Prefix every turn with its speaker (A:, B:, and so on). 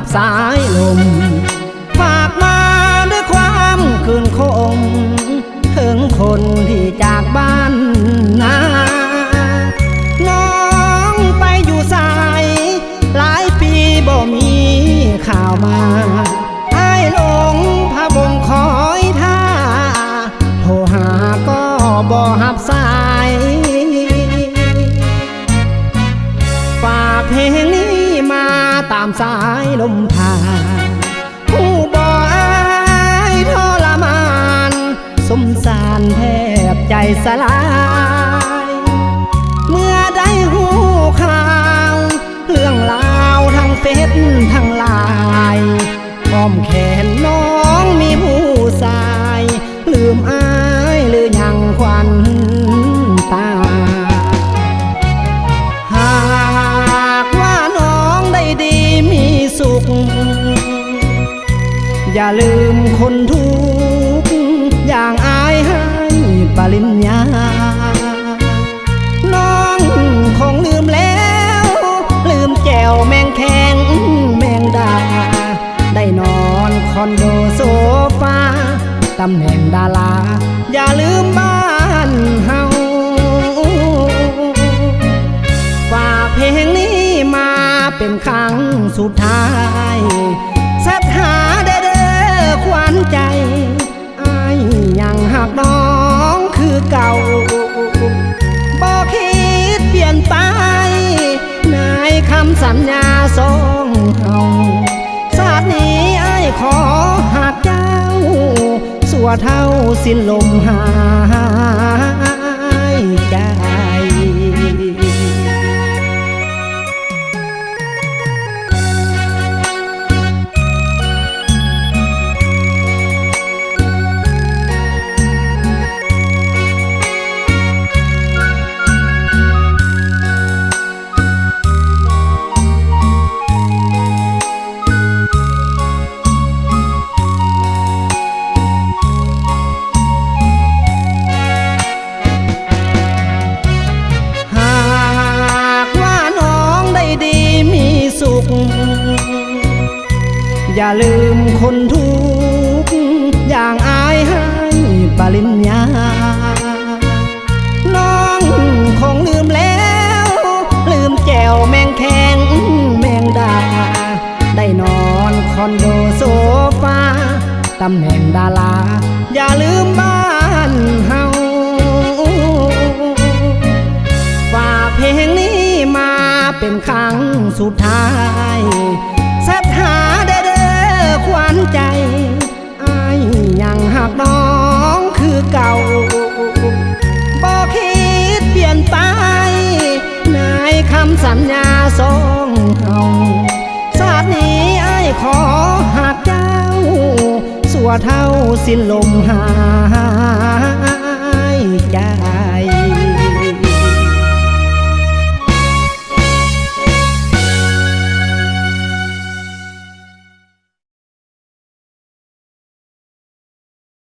A: กับสายลม ฝากมาด้วยความคืนคงถึงคนที่จากบ้านนาน้องไปอยู่สาย หลายปีบ่มีข่าวมาไอ้หลงพระบงคอยท่า โทรหาก็บ่หับสา สายลมผ่าน ผู้บ่อายทรมาน สมสารแทบใจสลาย เมื่อ ลืมคนทุกอย่างอายให้ปริญญา น้องคงลืมแล้ว ลืมแจวแมงแข็งแมงดา ได้นอนคอนโดโซฟาตำแหน่งดารา อย่าลืมบ้านเฮาฝากเพลงนี้มาเป็นครั้งสุดท้าย ใจอายยังหักน้องคือเก่าบอกคิดเปลี่ยนไปในคำสัญญาสองเฮาชาตินี้ไอ้ายขอหักเจ้า สัวเท่าสิ้นลมหาย สุขอย่าลืมคนทุกข์อย่างอายให้ปริญญา น้องคงลืมแล้ว ลืมแจวแมงแข็งแมงดา ได้นอนคอนโดโซฟาตำแหน่งดารา ครั้งสุดท้ายสัทธาเด้อเด้อขวัญใจอายยังหักน้องคือเก่าบอกคิดเปลี่ยนไปในคำสัญญาสองเฮาชาตินี้ไอ้ายขอหักเจ้า สัวเท่าสิ้นลมหายใจ